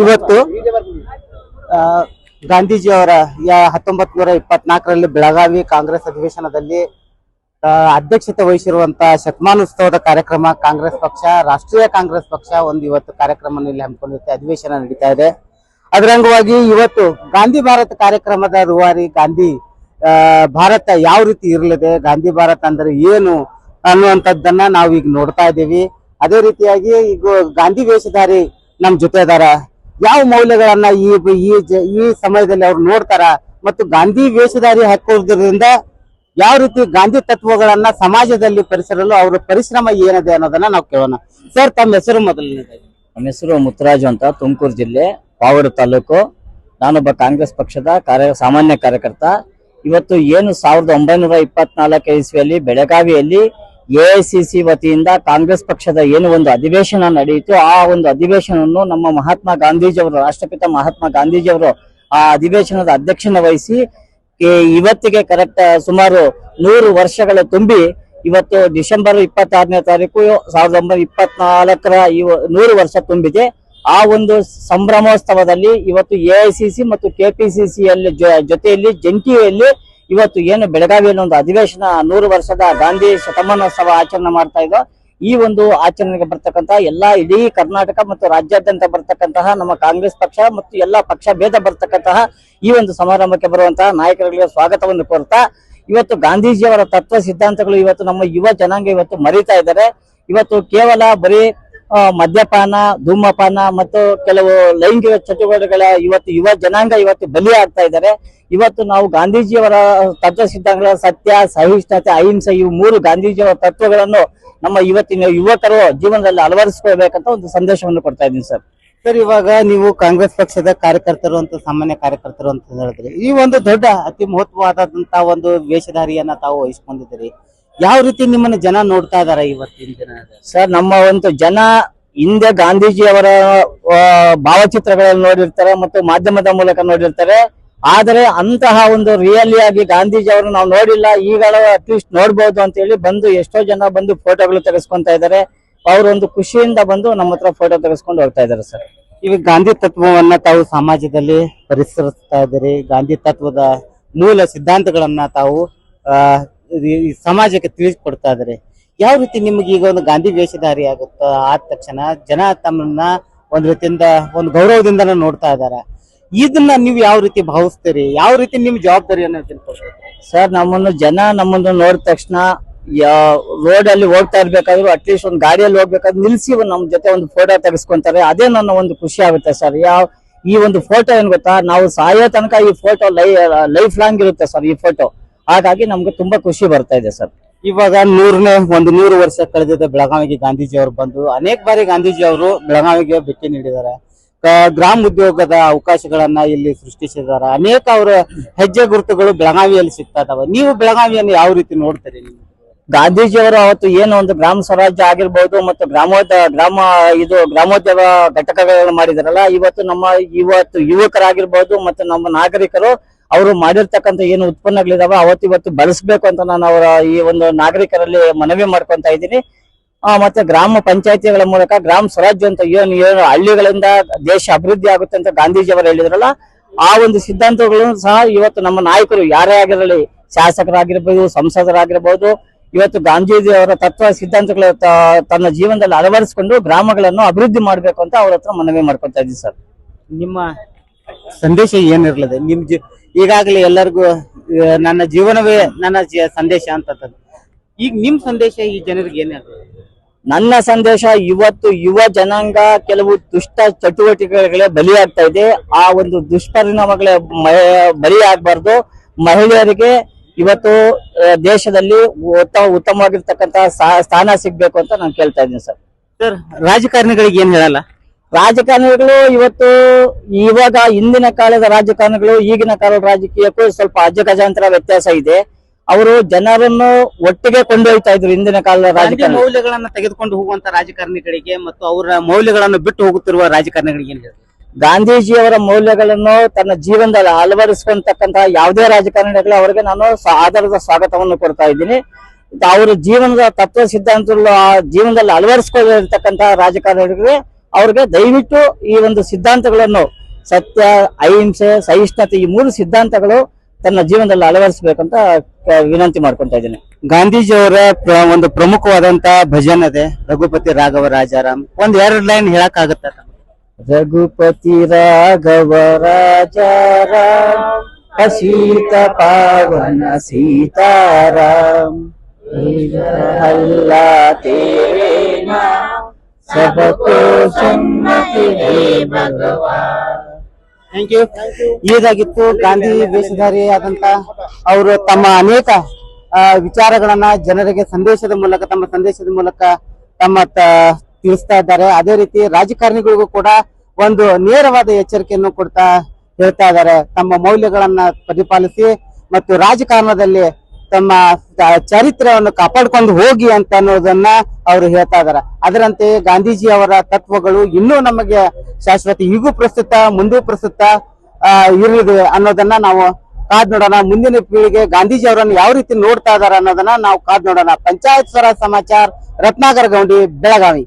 ಇವತ್ತು ಆ, ಗಾಂಧೀಜಿಯವರ ಯಾ- ಹತ್ತೊಂಬತ್ ನೂರ ಇಪ್ಪತ್ನಾಲ್ಕರಲ್ಲಿ ಬೆಳಗಾವಿ ಕಾಂಗ್ರೆಸ್ ಅಧಿವೇಶನದಲ್ಲಿ ಅಧ್ಯಕ್ಷತೆ ವಹಿಸಿರುವಂತಹ ಶತಮಾನೋತ್ಸವದ ಕಾರ್ಯಕ್ರಮ ಕಾಂಗ್ರೆಸ್ ಪಕ್ಷ ರಾಷ್ಟ್ರೀಯ ಕಾಂಗ್ರೆಸ್ ಪಕ್ಷ ಒಂದು ಇವತ್ತು ಕಾರ್ಯಕ್ರಮ ಇಲ್ಲಿ ಹಮ್ಮಿಕೊಂಡಿರುತ್ತೆ ಅಧಿವೇಶನ ನಡೀತಾ ಇದೆ. ಅದರ ಅಂಗವಾಗಿ ಇವತ್ತು ಗಾಂಧಿ ಭಾರತ ಕಾರ್ಯಕ್ರಮದ ರೂವಾರಿ ಗಾಂಧಿ ಭಾರತ ಯಾವ ರೀತಿ ಇರಲಿದೆ ಗಾಂಧಿ ಭಾರತ ಅಂದ್ರೆ ಏನು ಅನ್ನುವಂಥದ್ದನ್ನ ನಾವು ಈಗ ನೋಡ್ತಾ ಇದ್ದೀವಿ. ಅದೇ ರೀತಿಯಾಗಿ ಈಗ ಗಾಂಧಿ ವೇಷಧಾರಿ ನಮ್ಮ ಜೊತೆ ಅದಾರ ಯಾವ ಮೌಲ್ಯಗಳನ್ನ ಈ ಈ ಸಮಯದಲ್ಲಿ ಅವ್ರು ನೋಡ್ತಾರ? ಮತ್ತು ಗಾಂಧಿ ವೇಷಧಾರಿ ಹಾಕೋದ್ರಿಂದ ಯಾವ ರೀತಿ ಗಾಂಧಿ ತತ್ವಗಳನ್ನ ಸಮಾಜದಲ್ಲಿ ಪರಿಸರಲು ಅವರ ಪರಿಶ್ರಮ ಏನಿದೆ ಅನ್ನೋದನ್ನ ನಾವು ಕೇಳೋಣ. ಸರ್, ತಮ್ಮ ಹೆಸರು ಮೊದಲನೇದಾಗಿ. ನಮ್ಮ ಹೆಸರು ಮುತ್ತರಾಜು ಅಂತ, ತುಮಕೂರು ಜಿಲ್ಲೆ ಪಾವೂರು ತಾಲೂಕು. ನಾನೊಬ್ಬ ಕಾಂಗ್ರೆಸ್ ಪಕ್ಷದ ಕಾರ್ಯ, ಸಾಮಾನ್ಯ ಕಾರ್ಯಕರ್ತ. ಇವತ್ತು ಏನು ಸಾವಿರದ ಒಂಬೈನೂರ ಇಪ್ಪತ್ನಾಲ್ಕು ಇಸ್ವಿಯಲ್ಲಿ, ಬೆಳಗಾವಿಯಲ್ಲಿ ಎಐಸಿಸಿ ವತಿಯಿಂದ ಕಾಂಗ್ರೆಸ್ ಪಕ್ಷದ ಏನು ಒಂದು ಅಧಿವೇಶನ ನಡೆಯಿತು ಆ ಒಂದು ಅಧಿವೇಶನವನ್ನು ನಮ್ಮ ಮಹಾತ್ಮ ಗಾಂಧೀಜಿಯವರು, ರಾಷ್ಟ್ರಪಿತ ಮಹಾತ್ಮ ಗಾಂಧೀಜಿಯವರು ಆ ಅಧಿವೇಶನದ ಅಧ್ಯಕ್ಷನ ವಹಿಸಿ ಇವತ್ತಿಗೆ ಕರೆಕ್ಟ್ ಸುಮಾರು ನೂರು ವರ್ಷಗಳು ತುಂಬಿ ಇವತ್ತು ಡಿಸೆಂಬರ್ ಇಪ್ಪತ್ತಾರನೇ ತಾರೀಕು, ಸಾವಿರದ ಒಂಬೈನೂರ ಇಪ್ಪತ್ನಾಲ್ಕರ ಇವ ನೂರು ವರ್ಷ ತುಂಬಿದೆ. ಆ ಒಂದು ಸಂಭ್ರಮೋತ್ಸವದಲ್ಲಿ ಇವತ್ತು ಎಐಸಿಸಿ ಮತ್ತು ಕೆಪಿಸಿಸಿಯಲ್ಲಿ ಜೊತೆಯಲ್ಲಿ ಜಂಟಿಯಲ್ಲಿ ಇವತ್ತು ಏನು ಬೆಳಗಾವಿಯಲ್ಲಿ ಒಂದು ಅಧಿವೇಶನ ನೂರು ವರ್ಷದ ಗಾಂಧಿ ಶತಮಾನೋತ್ಸವ ಆಚರಣೆ ಮಾಡ್ತಾ ಇದ್ದೋ ಈ ಒಂದು ಆಚರಣೆಗೆ ಬರ್ತಕ್ಕಂತ ಎಲ್ಲಾ ಇಡೀ ಕರ್ನಾಟಕ ಮತ್ತು ರಾಜ್ಯಾದ್ಯಂತ ಬರ್ತಕ್ಕಂತಹ ನಮ್ಮ ಕಾಂಗ್ರೆಸ್ ಪಕ್ಷ ಮತ್ತು ಎಲ್ಲಾ ಪಕ್ಷ ಭೇದ ಬರ್ತಕ್ಕಂತಹ ಈ ಒಂದು ಸಮಾರಂಭಕ್ಕೆ ಬರುವಂತಹ ನಾಯಕರಿಗೆ ಸ್ವಾಗತವನ್ನು ಕೋರ್ತಾ, ಇವತ್ತು ಗಾಂಧೀಜಿಯವರ ತತ್ವ ಸಿದ್ಧಾಂತಗಳು ಇವತ್ತು ನಮ್ಮ ಯುವ ಜನಾಂಗ ಇವತ್ತು ಮರೀತಾ ಇದ್ದಾರೆ. ಇವತ್ತು ಕೇವಲ ಬರೀ ಮದ್ಯಪಾನ, ಧೂಮಪಾನ ಮತ್ತು ಕೆಲವು ಲೈಂಗಿಕ ಚಟುವಟಿಕೆಗಳ ಇವತ್ತು ಯುವ ಜನಾಂಗ ಇವತ್ತು ಬಲಿ ಆಗ್ತಾ ಇದ್ದಾರೆ. ಇವತ್ತು ನಾವು ಗಾಂಧೀಜಿಯವರ ತತ್ವ ಸಿದ್ಧಾಂತಗಳ ಸತ್ಯ, ಸಹಿಷ್ಣುತೆ, ಅಹಿಂಸೆ ಇವು ಮೂರು ಗಾಂಧೀಜಿಯವರ ತತ್ವಗಳನ್ನು ನಮ್ಮ ಇವತ್ತಿನ ಯುವಕರು ಜೀವನದಲ್ಲಿ ಅಳವಡಿಸ್ಕೊಳ್ಬೇಕಂತ ಒಂದು ಸಂದೇಶವನ್ನು ಕೊಡ್ತಾ ಇದ್ದೀನಿ ಸರ್. ಸರ್, ಇವಾಗ ನೀವು ಕಾಂಗ್ರೆಸ್ ಪಕ್ಷದ ಕಾರ್ಯಕರ್ತರು ಅಂತ, ಸಾಮಾನ್ಯ ಕಾರ್ಯಕರ್ತರು ಅಂತ ಹೇಳಿದ್ರಿ. ಈ ಒಂದು ದೊಡ್ಡ ಅತಿ ಮಹತ್ವವಾದಂತಹ ಒಂದು ವೇಷಧಾರಿಯನ್ನ ತಾವು ವಹಿಸ್ಕೊಂಡಿದ್ದೀರಿ. ಯಾವ ರೀತಿ ನಿಮ್ಮನ್ನ ಜನ ನೋಡ್ತಾ ಇದಾರೆ ಇವತ್ತಿನ ದಿನ? ಸರ್ ನಮ್ಮ ಒಂದು ಜನ ಹಿಂದೆ ಗಾಂಧೀಜಿ ಅವರ ಭಾವಚಿತ್ರಗಳನ್ನು ನೋಡಿರ್ತಾರೆ ಮತ್ತು ಮಾಧ್ಯಮದ ಮೂಲಕ ನೋಡಿರ್ತಾರೆ. ಆದರೆ ಅಂತಹ ಒಂದು ರಿಯಲಿ ಆಗಿ ಗಾಂಧೀಜಿಯವರು ನಾವು ನೋಡಿಲ್ಲ. ಈಗ ಅಟ್ಲೀಸ್ಟ್ ನೋಡ್ಬೋದು ಅಂತ ಹೇಳಿ ಬಂದು ಎಷ್ಟೋ ಜನ ಬಂದು ಫೋಟೋಗಳು ತೆಗೆಸ್ಕೊಂತ ಇದ್ದಾರೆ ಅವರು ಒಂದು ಖುಷಿಯಿಂದ ಬಂದು ನಮ್ಮ ಹತ್ರ ಫೋಟೋ ತೆಗೆಸ್ಕೊಂಡು ಹೋಗ್ತಾ ಇದ್ದಾರೆ ಸರ್. ಈಗ ಗಾಂಧಿ ತತ್ವವನ್ನ ತಾವು ಸಮಾಜದಲ್ಲಿ ಪರಿಸರಿಸ್ತಾ ಇದ್ದೀರಿ. ಗಾಂಧಿ ತತ್ವದ ಮೂಲ ಸಿದ್ಧಾಂತಗಳನ್ನ ತಾವು ಸಮಾಜಕ್ಕೆ ತಿಳಿಸ್ಕೊಡ್ತಾ ಇದಾರೆ ಯಾವ ರೀತಿ ನಿಮ್ಗೆ ಈಗ ಒಂದು ಗಾಂಧಿ ವೇಷಧಾರಿ ಆಗುತ್ತೋ? ಆದ ತಕ್ಷಣ ಜನ ತಮ್ಮನ್ನ ಒಂದ್ ರೀತಿಯಿಂದ ಒಂದು ಗೌರವದಿಂದ ನೋಡ್ತಾ ಇದಾರೆ ಇದನ್ನ ನೀವು ಯಾವ ರೀತಿ ಭಾವಿಸ್ತೀರಿ? ಯಾವ ರೀತಿ ನಿಮ್ ಜವಾಬ್ದಾರಿಯನ್ನು ತಿಳ್ಕೊಳ್ತೀರಿ ಸರ್, ನಮ್ಮನ್ನು ಜನ ನಮ್ಮನ್ನು ನೋಡಿದ ತಕ್ಷಣ ರೋಡ್ ಅಲ್ಲಿ ಹೋಗ್ತಾ ಇರ್ಬೇಕಾದ್ರು ಅಟ್ಲೀಸ್ಟ್ ಒಂದು ಗಾಡಿಯಲ್ಲಿ ಹೋಗ್ಬೇಕಾದ್ರೆ ನಿಲ್ಸಿ ನಮ್ಮ ನಮ್ ಜೊತೆ ಒಂದು ಫೋಟೋ ತೆಗೆಸ್ಕೊಂತಾರೆ. ಅದೇ ನನ್ನ ಒಂದು ಖುಷಿ ಆಗುತ್ತೆ ಸರ್. ಯಾವ ಈ ಒಂದು ಫೋಟೋ ಏನ್ ಗೊತ್ತಾ? ನಾವು ಸಾಯೋ ತನಕ ಈ ಫೋಟೋ ಲೈಫ್ ಲಾಂಗ್ ಇರುತ್ತೆ ಸರ್, ಈ ಫೋಟೋ ಹಾಗಾಗಿ ನಮ್ಗೆ ತುಂಬಾ ಖುಷಿ ಬರ್ತಾ ಇದೆ ಸರ್. ಇವಾಗ ನೂರನೇ, ಒಂದು ನೂರು ವರ್ಷ ಕಳೆದಿದೆ ಬೆಳಗಾವಿಗೆ ಗಾಂಧೀಜಿ ಅವರು ಬಂದು. ಅನೇಕ ಬಾರಿ ಗಾಂಧೀಜಿ ಅವರು ಬೆಳಗಾವಿಗೆ ಭೇಟಿ ನೀಡಿದ್ದಾರೆ. ಗ್ರಾಮ ಉದ್ಯೋಗದ ಅವಕಾಶಗಳನ್ನ ಇಲ್ಲಿ ಸೃಷ್ಟಿಸಿದ್ದಾರೆ. ಅನೇಕ ಅವರ ಹೆಜ್ಜೆ ಗುರುತುಗಳು ಬೆಳಗಾವಿಯಲ್ಲಿ ಸಿಗ್ತಾ ನೀವು ಬೆಳಗಾವಿಯನ್ನು ಯಾವ ರೀತಿ ನೋಡ್ತೀರಿ ಗಾಂಧೀಜಿಯವರು ಅವತ್ತು ಏನು ಒಂದು ಗ್ರಾಮ ಸ್ವರಾಜ್ಯ ಆಗಿರ್ಬೋದು ಮತ್ತು ಗ್ರಾಮೋದ ಗ್ರಾಮ ಇದು ಗ್ರಾಮೋದ್ಯಮ ಘಟಕಗಳನ್ನು ಮಾಡಿದಾರಲ್ಲ, ಇವತ್ತು ನಮ್ಮ ಇವತ್ತು ಯುವಕರಾಗಿರ್ಬೋದು ಮತ್ತು ನಮ್ಮ ನಾಗರಿಕರು ಅವರು ಮಾಡಿರ್ತಕ್ಕಂಥ ಏನು ಉತ್ಪನ್ನಗಳಿದಾವೆ ಅವತ್ತಿವತ್ತು ಬಳಸಬೇಕು ಅಂತ ನಾನು ಅವರ ಈ ಒಂದು ನಾಗರಿಕರಲ್ಲಿ ಮನವಿ ಮಾಡ್ಕೊಂತ ಇದ್ದೀನಿ. ಮತ್ತೆ ಗ್ರಾಮ ಪಂಚಾಯತಿಗಳ ಮೂಲಕ, ಗ್ರಾಮ ಸ್ವರಾಜ್ಯ ಅಂತ ಏನು ಏನು ಹಳ್ಳಿಗಳಿಂದ ದೇಶ ಅಭಿವೃದ್ಧಿ ಆಗುತ್ತೆ ಅಂತ ಗಾಂಧೀಜಿಯವರು ಹೇಳಿದ್ರಲ್ಲ, ಆ ಒಂದು ಸಿದ್ಧಾಂತಗಳು ಸಹ ಇವತ್ತು ನಮ್ಮ ನಾಯಕರು ಯಾರೇ ಆಗಿರಲಿ, ಶಾಸಕರಾಗಿರ್ಬೋದು, ಸಂಸದರಾಗಿರ್ಬೋದು, ಇವತ್ತು ಗಾಂಧೀಜಿ ಅವರ ತತ್ವ ಸಿದ್ಧಾಂತಗಳ ತನ್ನ ಜೀವನದಲ್ಲಿ ಅಳವಡಿಸಿಕೊಂಡು ಗ್ರಾಮಗಳನ್ನು ಅಭಿವೃದ್ಧಿ ಮಾಡಬೇಕು ಅಂತ ಅವ್ರ ಹತ್ರ ಮನವಿ ಮಾಡ್ಕೊತಾ ಇದ್ದೀವಿ ಸರ್. ನಿಮ್ಮ ಸಂದೇಶ ಏನಿರಲಿದೆ? ನಿಮ್ ಈಗಾಗಲೇ ಎಲ್ಲರಿಗೂ ನನ್ನ ಜೀವನವೇ ನನ್ನ ಸಂದೇಶ ಅಂತ ಈಗ ನಿಮ್ ಸಂದೇಶ ಈ ಜನರಿಗೆ ಏನಿರ್ತದೆ ನನ್ನ ಸಂದೇಶ ಇವತ್ತು ಯುವ ಜನಾಂಗ ಕೆಲವು ದುಷ್ಟ ಚಟುವಟಿಕೆಗಳೇ ಬಲಿಯಾಗ್ತಾ ಇದೆ. ಆ ಒಂದು ದುಷ್ಪರಿಣಾಮಗಳೇ ಬಲಿ ಬಲಿಯಾಗಬಾರ್ದು. ಮಹಿಳೆಯರಿಗೆ ಇವತ್ತು ದೇಶದಲ್ಲಿ ಉತ್ತಮ ಉತ್ತಮವಾಗಿರ್ತಕ್ಕಂತ ಸ್ಥಾನ ಸಿಗ್ಬೇಕು ಅಂತ ನಾನು ಕೇಳ್ತಾ ಇದ್ದೀನಿ ಸರ್. ಸರ್ ರಾಜಕಾರಣಿಗಳಿಗೆ ಏನ್ ಹೇಳಲ್ಲ? ರಾಜಕಾರಣಿಗಳು ಇವತ್ತು ಇವಾಗ ಹಿಂದಿನ ಕಾಲದ ರಾಜಕಾರಣಿಗಳು ಈಗಿನ ಕಾಲದ ರಾಜಕೀಯಕ್ಕೂ ಸ್ವಲ್ಪ ಅಜಗಜಾಂತರ ವ್ಯತ್ಯಾಸ ಇದೆ. ಅವರು ಜನರನ್ನು ಒಟ್ಟಿಗೆ ಕೊಂಡೊಯ್ತಾ ಇದ್ರು ಹಿಂದಿನ ಕಾಲದ ರಾಜಕೀಯ ರಾಜಕಾರಣಿ ಮೌಲ್ಯಗಳನ್ನ ತೆಗೆದುಕೊಂಡು ಹೋಗುವಂತ ರಾಜಕಾರಣಿಗಳಿಗೆ ಮತ್ತು ಅವರ ಮೌಲ್ಯಗಳನ್ನು ಬಿಟ್ಟು ಹೋಗುತ್ತಿರುವ ರಾಜಕಾರಣಿಗಳಿಗೆ ಗಾಂಧೀಜಿಯವರ ಮೌಲ್ಯಗಳನ್ನು ತನ್ನ ಜೀವನದಲ್ಲಿ ಅಳವಡಿಸ್ಕೊಂತಕ್ಕಂತಹ ಯಾವುದೇ ರಾಜಕಾರಣಿಗಳು ಅವರಿಗೆ ನಾನು ಆಧಾರದ ಸ್ವಾಗತವನ್ನು ಕೊಡ್ತಾ ಇದ್ದೀನಿ. ಅವರ ಜೀವನದ ತತ್ವ ಸಿದ್ಧಾಂತಗಳು ಆ ಜೀವನದಲ್ಲಿ ಅಳವಡಿಸ್ಕೊಂಡಿರ್ತಕ್ಕಂತಹ ರಾಜಕಾರಣಿಗಳಿಗೆ ಅವ್ರಿಗೆ ದಯವಿಟ್ಟು ಈ ಒಂದು ಸಿದ್ಧಾಂತಗಳನ್ನು ಸತ್ಯ ಅಹಿಂಸೆ ಸಹಿಷ್ಣುತೆ ಈ ಮೂರು ಸಿದ್ಧಾಂತಗಳು ತನ್ನ ಜೀವನದಲ್ಲಿ ಅಳವಡಿಸಬೇಕಂತ ವಿನಂತಿ ಮಾಡ್ಕೊಂತ ಇದ್ದೀನಿ. ಗಾಂಧೀಜಿಯವರ ಒಂದು ಪ್ರಮುಖವಾದಂತ ಭಜನ್ ಇದೆ ರಘುಪತಿ ರಾಘವ ರಾಜಾರಾಮ್. ಒಂದ್ ಎರಡು ಲೈನ್ ಹೇಳಕ್ ಆಗತ್ತ ರಘುಪತಿ ರಾಘವ ರಾಜಾರಾಮ್ ಅಸೀತ ಪಾವನ ಸೀತಾರಾಮ್. ಅಲ್ಲಾ ಥ್ಯಾಂಕ್ ಯು ಇದಾಗಿತ್ತು ಗಾಂಧಿ ವೇಷಧಾರಿ ಆದಂತ ಅವರು ತಮ್ಮ ಅನೇಕ ವಿಚಾರಗಳನ್ನ ಜನರಿಗೆ ಸಂದೇಶದ ಮೂಲಕ ತಮ್ಮ ಸಂದೇಶದ ಮೂಲಕ ತಮ್ಮ ತಿಳಿಸ್ತಾ ಇದ್ದಾರೆ. ಅದೇ ರೀತಿ ರಾಜಕಾರಣಿಗಳಿಗೂ ಕೂಡ ಒಂದು ನೇರವಾದ ಎಚ್ಚರಿಕೆಯನ್ನು ಕೊಡ್ತಾ ಹೇಳ್ತಾ ಇದ್ದಾರೆ. ತಮ್ಮ ಮೌಲ್ಯಗಳನ್ನ ಪ್ರತಿಪಾಲಿಸಿ ಮತ್ತು ರಾಜಕಾರಣದಲ್ಲಿ ತಮ್ಮ ಚರಿತ್ರೆಯನ್ನು ಕಾಪಾಡ್ಕೊಂಡು ಹೋಗಿ ಅಂತ ಅನ್ನೋದನ್ನ ಅವರು ಹೇಳ್ತಾ ಇದಾರೆ. ಅದರಂತೆ ಗಾಂಧೀಜಿ ಅವರ ತತ್ವಗಳು ಇನ್ನೂ ನಮಗೆ ಶಾಶ್ವತ, ಈಗೂ ಪ್ರಸ್ತುತ, ಮುಂದೂ ಪ್ರಸ್ತುತ ಇರಲಿದೆ ಅನ್ನೋದನ್ನ ನಾವು ಕಾದ್ ನೋಡೋಣ. ಮುಂದಿನ ಪೀಳಿಗೆ ಗಾಂಧೀಜಿ ಅವರನ್ನು ಯಾವ ರೀತಿ ನೋಡ್ತಾ ಇದಾರೆ ಅನ್ನೋದನ್ನ ನಾವು ಕಾದ್ ನೋಡೋಣ. ಪಂಚಾಯತ್ ಸ್ವರಾಜ್ ಸಮಾಚಾರ, ರತ್ನಾಕರ ಗೌಂಡಿ, ಬೆಳಗಾವಿ.